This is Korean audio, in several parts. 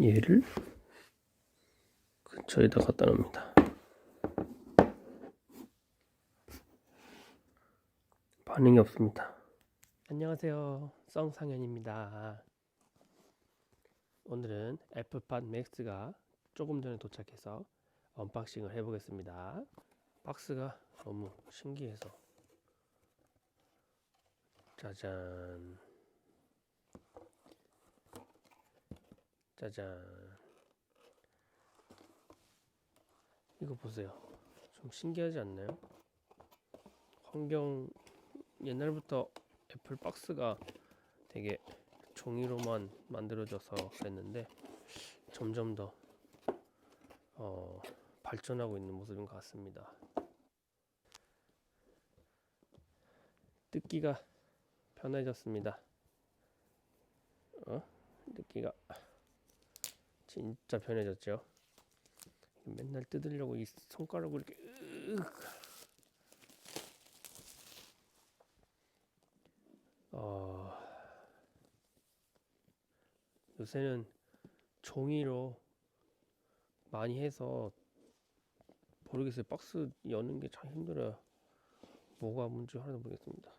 얘를 근처에다 갖다 놉니다. 반응이 없습니다. 안녕하세요. 썽상현입니다. 오늘은 애플팟 맥스가 조금 전에 도착해서 언박싱을 해보겠습니다. 박스가 너무 신기해서 짜잔 짜잔 이거 보세요 좀 신기하지 않나요? 환경 옛날부터 애플 박스가 되게 종이로만 만들어져서 그랬는데 점점 더 어, 발전하고 있는 모습인 것 같습니다. 뜯기가 편해졌습니다. 어? 뜯기가 진짜 편해졌죠. 맨날 뜯으려고 이 손가락으로 이렇게 으윽. 어, 요새는 종이로 많이 해서 모르겠어요. 박스 여는 게 참 힘들어요. 뭐가 문제 하나도 모르겠습니다.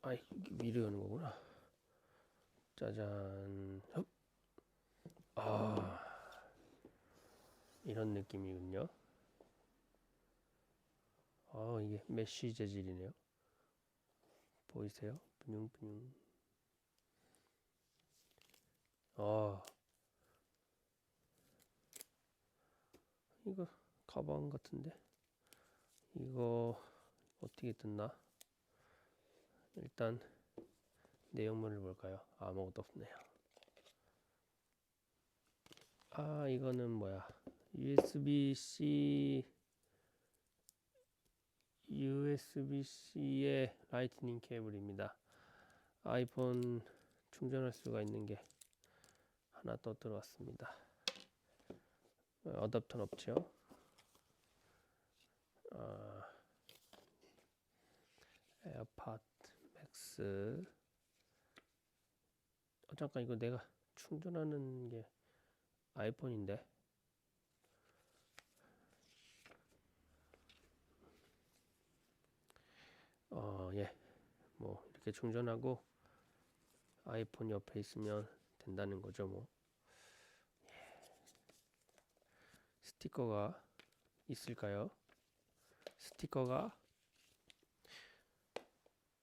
아, 이게 위로 여는 거구나. 짜잔. 흡. 아, 이런 느낌이군요. 아, 이게 메쉬 재질이네요. 보이세요? 분용분용. 아, 이거 가방 같은데. 이거 어떻게 뜯나? 일단 내용물을 볼까요? 아무것도 없네요. 아, 이거는 뭐야? USB-C USB-C의 라이트닝 케이블입니다. 아이폰 충전할 수가 있는 게 하나 더 들어왔습니다. 어댑터는 없죠. 아, 에어팟 맥스. 어, 잠깐 이거 내가 충전하는 게 아이폰인데. 어, 예. 뭐 이렇게 충전하고 아이폰 옆에 있으면 된다는 거죠, 뭐. 예. 스티커가 있을까요? 스티커가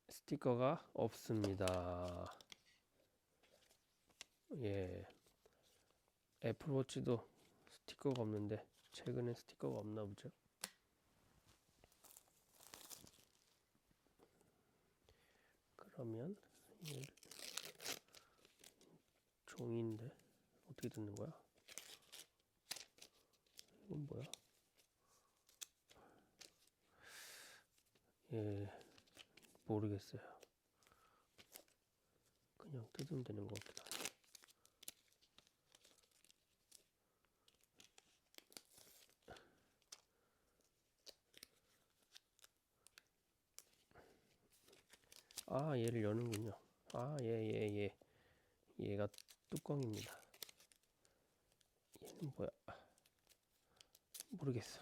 스티커가 없습니다. 예. 애플워치도 스티커가 없는데 최근에 스티커가 없나 보죠. 그러면 이걸 종이인데 어떻게 듣는 거야? 이건 뭐야? 예, 모르겠어요. 그냥 뜯으면 되는 것 같기도 하네. 아, 얘를 여는군요. 아, 예, 예, 예. 얘가 뚜껑입니다. 얘는 뭐야? 모르겠어.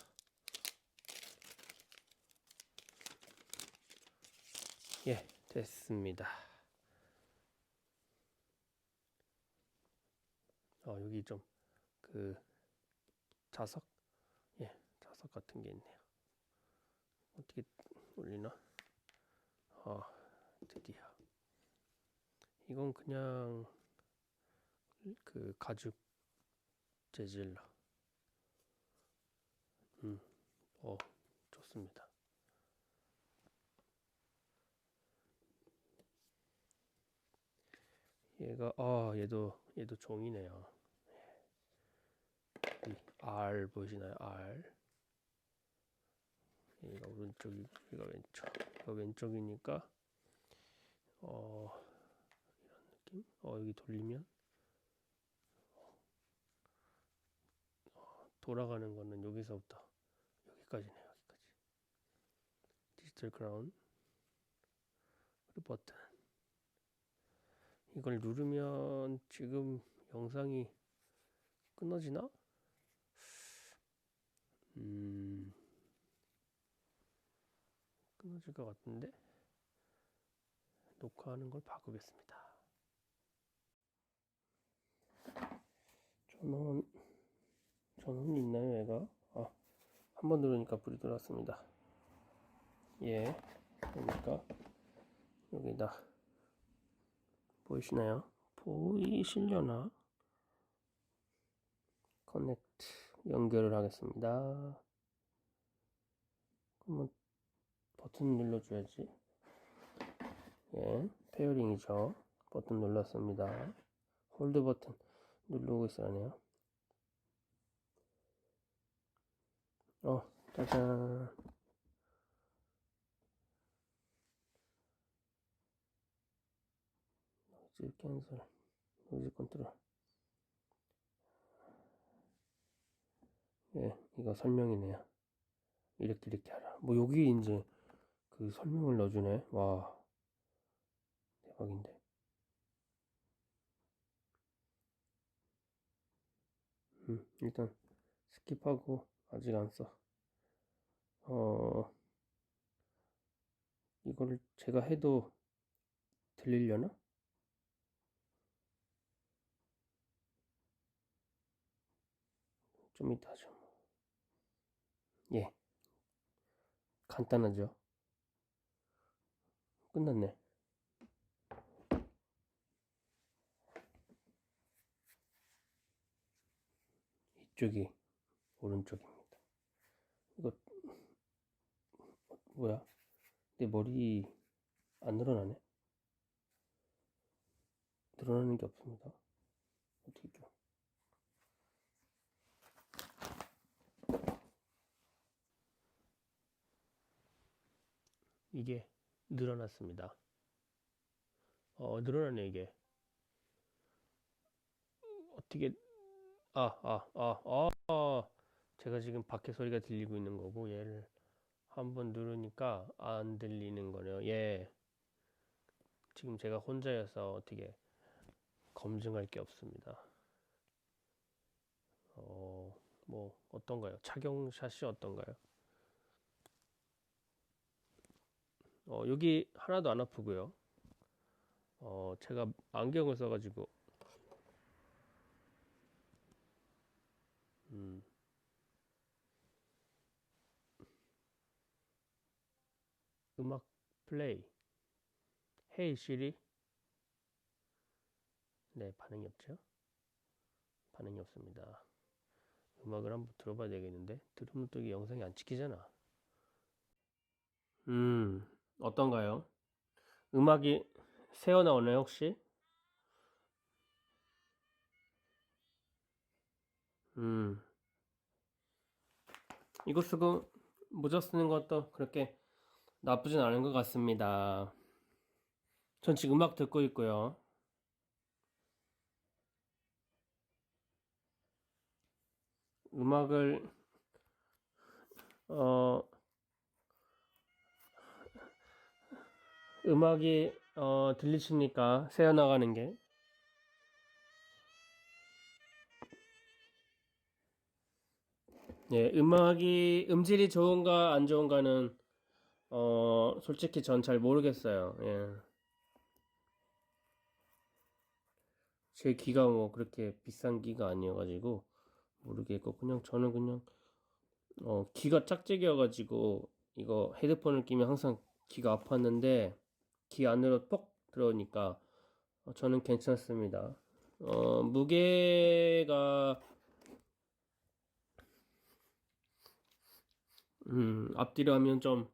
예, 됐습니다. 어, 여기 좀 그 자석? 예, 자석 같은 게 있네요. 어떻게 올리나? 어, 드디어. 이건 그냥 그 가죽 재질로. 음, 어, 좋습니다. 얘가, 어, 얘도, 얘도 종이네요. 이 R 보이시나요? R. 얘가 오른쪽, 얘가 왼쪽. 얘가 왼쪽이니까, 어, 이런 느낌? 어, 여기 돌리면, 어, 돌아가는 거는 여기서부터 여기까지네요, 여기까지. 디지털 크라운. 그리고 버튼. 이걸 누르면 지금 영상이 끊어지나? 음, 끊어질 것 같은데 녹화하는 걸 바꾸겠습니다. 전원 전원 있나요, 얘가? 아, 한 번 누르니까 불이 들어왔습니다. 예, 그러니까 여기다 보이시나요? 보이시려나? 커넥트 연결을 하겠습니다. 그러면 버튼 눌러줘야지. 예, 페어링이죠. 버튼 눌렀습니다. 홀드 버튼 누르고 있어야 하네요. 어, 짜잔. 노이즈 캔슬, 노이즈 컨트롤. 예, 이거 설명이네요. 이렇게 이렇게 하라. 뭐 여기 이제 그 설명을 넣어주네. 와, 대박인데. 음, 일단 스킵하고 아직 안 써. 어, 이거를 제가 해도 들리려나? 좀 이따 하죠. 예. 간단하죠. 끝났네. 이쪽이 오른쪽입니다. 이거 어, 뭐야? 내 머리 안 늘어나네? 늘어나는 게 없습니다. 어떻게 좀. 이게 늘어났습니다. 어, 늘어나네, 이게. 어떻게, 아, 아, 아, 아, 아. 제가 지금 밖에 소리가 들리고 있는 거고, 얘를 한번 누르니까 안 들리는 거네요. 예. 지금 제가 혼자여서 어떻게 검증할 게 없습니다. 어, 뭐, 어떤가요? 착용샷이 어떤가요? 어, 여기 하나도 안 아프고요. 어, 제가 안경을 써가지고, 음악 플레이. 헤이 시리? 네, 반응이 없죠? 반응이 없습니다. 음악을 한번 들어봐야 되겠는데? 들으면 또 이게 영상이 안 찍히잖아. 음, 어떤가요? 음악이 새어 나오나요, 혹시? 음, 이거 쓰고 모자 쓰는 것도 그렇게 나쁘진 않은 것 같습니다. 전 지금 음악 듣고 있고요. 음악을 어 음악이 어 들리십니까? 새어 나가는 게. 예, 음악이 음질이 좋은가 안 좋은가는 어 솔직히 전 잘 모르겠어요. 예. 제 귀가 뭐 그렇게 비싼 귀가 아니어가지고 모르겠고 그냥 저는 그냥 어 귀가 짝짝이어가지고 이거 헤드폰을 끼면 항상 귀가 아팠는데 귀 안으로 퍽 들어오니까 어, 저는 괜찮습니다. 어 무게가 음 앞뒤로 하면 좀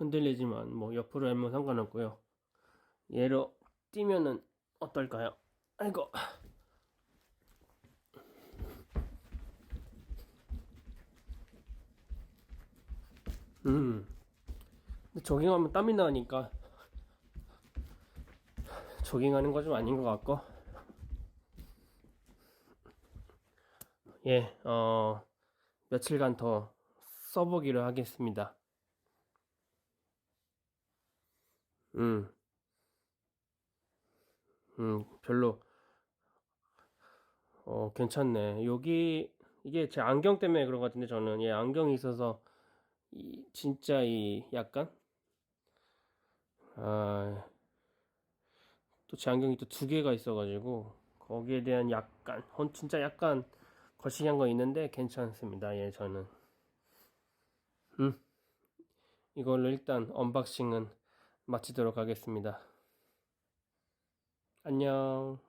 흔들리지만 뭐 옆으로 하면 상관없고요. 얘로 뛰면은 어떨까요? 아이고. 음. 근데 조깅하면 땀이 나니까 조깅하는 거 좀 아닌 것 같고. 예, 어, 며칠간 더 써보기로 하겠습니다. 음, 음, 별로. 어, 괜찮네. 여기 이게 제 안경 때문에 그런 것 같은데 저는. 예, 안경이 있어서 이 진짜 이 약간? 아, 또 제 안경이 또 두 개가 있어가지고 거기에 대한 약간 헌 진짜 약간 거시기한 거 있는데 괜찮습니다. 예, 저는. 음. 이걸로 일단 언박싱은 마치도록 하겠습니다. 안녕.